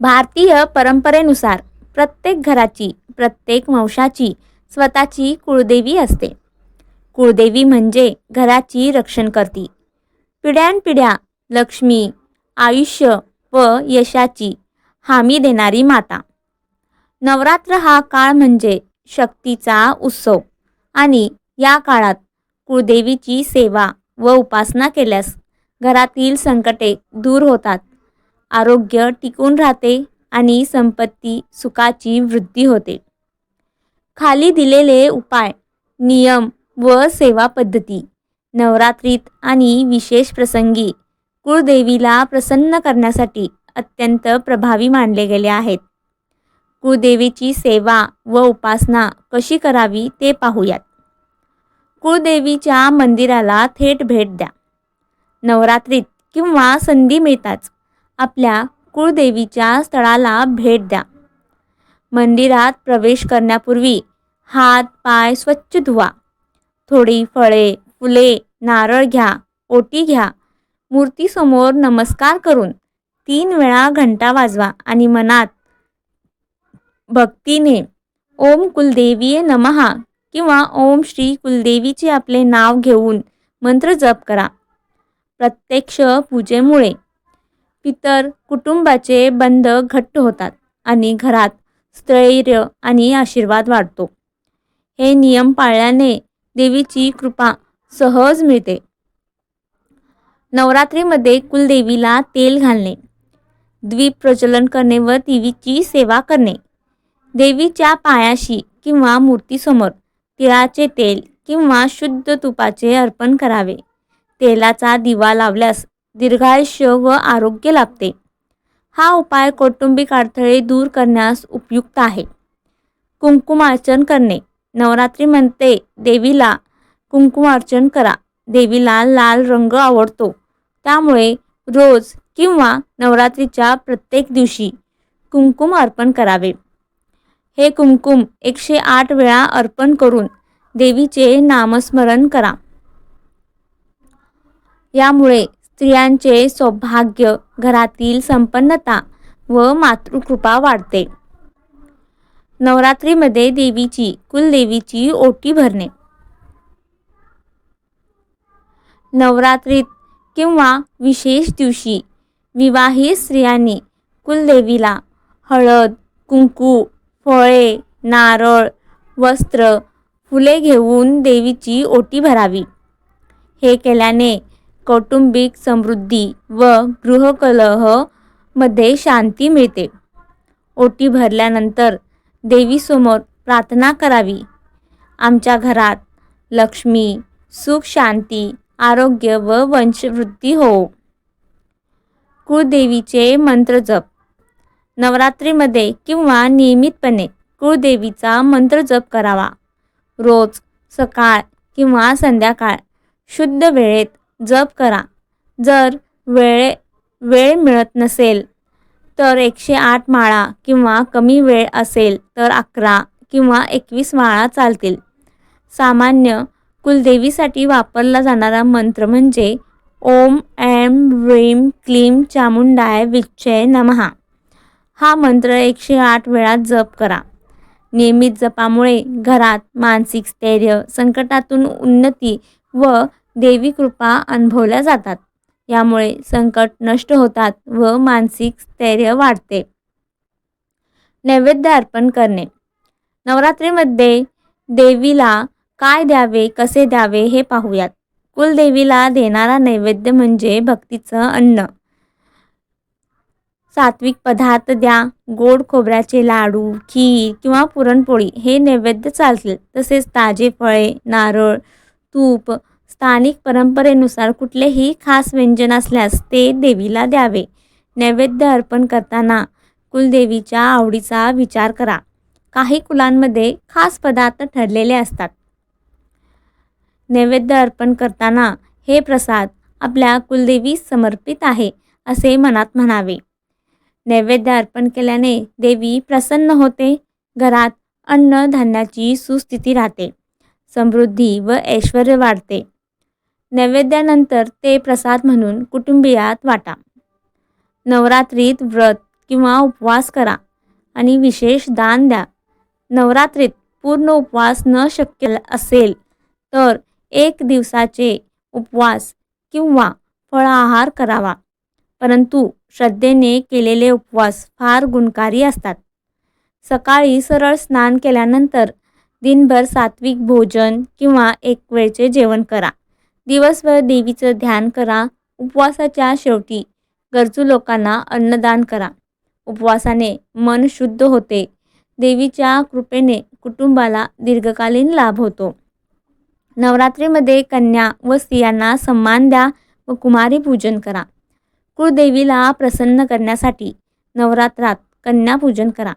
भारतीय परंपरेनुसार प्रत्येक घराची प्रत्येक वंशाची स्वतःची कुळदेवी असते. कुळदेवी म्हणजे घराची रक्षण करती. पिढ्यानपिढ्या लक्ष्मी आयुष्य व यशाची हामी देणारी माता. नवरात्र हा काळ म्हणजे शक्तीचा उत्सव आणि या काळात कुळदेवीची सेवा व उपासना केल्यास घरातील संकटे दूर होतात. आरोग्य टिकून राहते आणि संपत्ती सुखाची वृद्धी होते. खाली दिलेले उपाय नियम व सेवा पद्धती नवरात्रीत आणि विशेष प्रसंगी कुळदेवीला प्रसन्न करण्यासाठी अत्यंत प्रभावी मानले गेले आहेत. कुळदेवीची सेवा व उपासना कशी करावी ते पाहूयात. कुळदेवीच्या मंदिराला थेट भेट द्या. नवरात्रीत किंवा संधी मिळताच आपल्या कुळदेवीच्या स्थळाला भेट द्या. मंदिरात प्रवेश करण्यापूर्वी हात पाय स्वच्छ धुवा. थोडी फळे फुले नारळ घ्या ओटी घ्या. मूर्तीसमोर नमस्कार करून तीन वेळा घंटा वाजवा आणि मनात भक्तीने ओम कुलदेवीये नमहा किंवा ओम श्री कुलदेवीचे आपले नाव घेऊन मंत्र जप करा. प्रत्यक्ष पूजेमुळे पितर कुटुंबाचे बंध घट्ट होतात आणि घरात स्थैर्य आणि आशीर्वाद वाढतो. हे नियम पाळल्याने देवीची कृपा सहज मिळते. नवरात्रीमध्ये कुलदेवीला तेल घालणे द्वीप प्रज्वलन करणे व देवीची सेवा करणे. देवीच्या पायाशी किंवा मूर्तीसमोर तिळाचे तेल किंवा शुद्ध तुपाचे अर्पण करावे. तेलाचा दिवा लावल्यास दीर्घायुष्य व आरोग्य लाभते हा उपाय कौटुंबिक अडथळे दूर करण्यास उपयुक्त आहे. कुंकुमार्चन करणे. नवरात्रीमध्ये देवीला कुंकुमार्चन करा. देवीला लाल रंग आवडतो. त्यामुळे रोज किंवा नवरात्रीच्या प्रत्येक दिवशी कुंकुम अर्पण करावे. हे कुंकुम एकशे आठ वेळा अर्पण करून देवीचे नामस्मरण करा. यामुळे स्त्रियांचे सौभाग्य घरातील संपन्नता व मातृकृपा वाढते. नवरात्रीमध्ये देवीची कुलदेवीची ओटी भरणे. नवरात्रीत किंवा विशेष दिवशी विवाहित स्त्रियांनी कुलदेवीला हळद कुंकू फळे नारळ वस्त्र फुले घेऊन देवीची ओटी भरावी. हे केल्याने कौटुंबिक समृद्धी व गृहकलहमध्ये शांती मिळते. ओटी भरल्यानंतर देवीसमोर प्रार्थना करावी. आमच्या घरात लक्ष्मी सुख शांती आरोग्य व वंशवृद्धी हो. कुळदेवीचे मंत्र जप. नवरात्रीमध्ये किंवा नियमितपणे कुळदेवीचा मंत्र जप करावा. रोज सकाळ किंवा संध्याकाळ शुद्ध वेळेत जप करा. जर वेळे वेळ मिळत नसेल तर एकशे आठ माळा किंवा कमी वेळ असेल तर अकरा किंवा एकवीस माळा चालतील. सामान्य कुलदेवीसाठी वापरला जाणारा मंत्र म्हणजे ओम ऐम व्रीम क्लीम चामुंडाय विच्छय नमहा. हा मंत्र एकशे आठ वेळा जप करा. नियमित जपामुळे घरात मानसिक स्थैर्य संकटातून उन्नती व देवी कृपा अनुभवल्या जातात. यामुळे संकट नष्ट होतात व मानसिक स्थैर्य वाढते. नैवेद्य अर्पण करणे. नवरात्रीमध्ये देवीला काय द्यावे कसे द्यावे हे पाहूयात. कुलदेवीला देणारा नैवेद्य म्हणजे भक्तीचं अन्न. सात्विक पदार्थ द्या गोड खोबऱ्याचे लाडू खीर किंवा पुरणपोळी हे नैवेद्य चालतील. तसेच ताजे फळे नारळ तूप स्थानिक परंपरेनुसार कुठलेही खास व्यंजन असल्यास ते देवीला द्यावे. नैवेद्य अर्पण करताना कुलदेवीच्या आवडीचा विचार करा. काही कुलांमध्ये खास पदार्थ ठरलेले असतात. नैवेद्य अर्पण करताना हे प्रसाद आपल्या कुलदेवीस समर्पित आहे असे मनात म्हणावे. नैवेद्य अर्पण केल्याने देवी प्रसन्न होते घरात अन्नधान्याची सुस्थिती राहते समृद्धी व ऐश्वर वाढते. नैवेद्यानंतर ते प्रसाद म्हणून कुटुंबियात वाटा. नवरात्रीत व्रत किंवा उपवास करा आणि विशेष दान द्या. नवरात्रीत पूर्ण उपवास न शक्य असेल तर एक दिवसाचे उपवास किंवा फळाहार करावा. परंतु श्रद्धेने केलेले उपवास फार गुणकारी असतात. सकाळी सरळ स्नान केल्यानंतर दिनभर सात्विक भोजन किंवा एक वेळचे जेवण करा. दिवसभर देवीचं ध्यान करा. उपवासाच्या शेवटी गरजू लोकांना अन्नदान करा. उपवासाने मन शुद्ध होते. देवीच्या कृपेने कुटुंबाला दीर्घकालीन लाभ होतो. नवरात्रीमध्ये कन्या व स्त्रियांना सन्मान द्या व कुमारी पूजन करा. कुळदेवीला प्रसन्न करण्यासाठी नवरात्रात कन्यापूजन करा.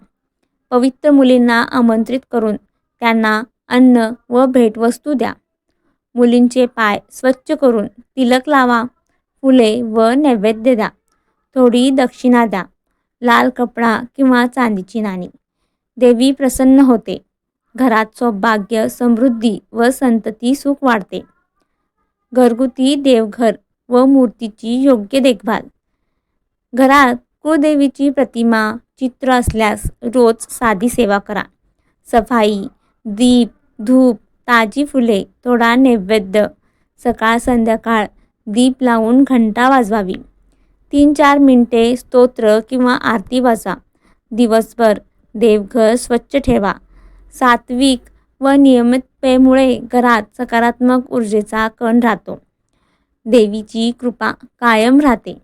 पवित्र मुलींना आमंत्रित करून त्यांना अन्न व भेटवस्तू द्या. मुलींचे पाय स्वच्छ करून तिलक लावा. फुले व नैवेद्य द्या. थोडी दक्षिणा द्या. लाल कपडा किंवा चांदीची नाणी. देवी प्रसन्न होते. घरात सौभाग्य समृद्धी व संतती सुख वाढते. घरगुती देवघर व मूर्तीची योग्य देखभाल. घरात कुळदेवीची प्रतिमा चित्र असल्यास रोज साधी सेवा करा. सफाई दीप धूप ताजी फुले थोडा नैवेद्य. सकाळ संध्याकाळ दीप लावून घंटा वाजवावी. तीन चार मिनटे स्तोत्र किंवा आरती वाचा दिवसभर देवघर स्वच्छ ठेवा. सात्विक व नियमिततेमुळे घरात सकारात्मक ऊर्जेचा कण राहतो. देवीची कृपा कायम राहते.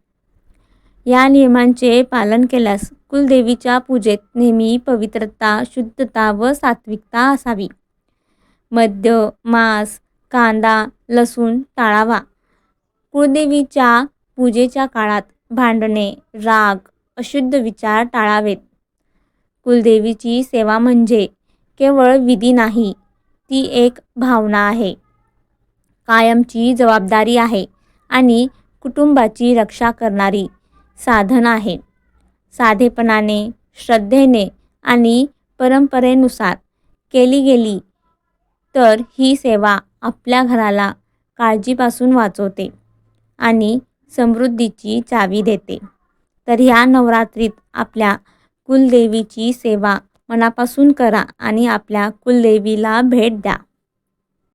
या नियमांचे पालन केल्यास कुलदेवीच्या पूजेत नेहमी पवित्रता शुद्धता व सात्विकता असावी. मद्य मांस कांदा लसूण टाळावा. कुळदेवीच्या पूजेच्या काळात भांडणे राग अशुद्ध विचार टाळावेत. कुलदेवीची सेवा म्हणजे केवळ विधी नाही ती एक भावना आहे. कायमची जबाबदारी आहे आणि कुटुंबाची रक्षा करणारी साधन आहे. साधेपणाने श्रद्धेने आणि परंपरेनुसार केली गेली तर ही सेवा आपल्या घराला काळजीपासून वाचवते आणि समृद्धीची चावी देते. तर ह्या नवरात्रीत आपल्या कुलदेवीची सेवा मनापासून करा आणि आपल्या कुलदेवीला भेट द्या.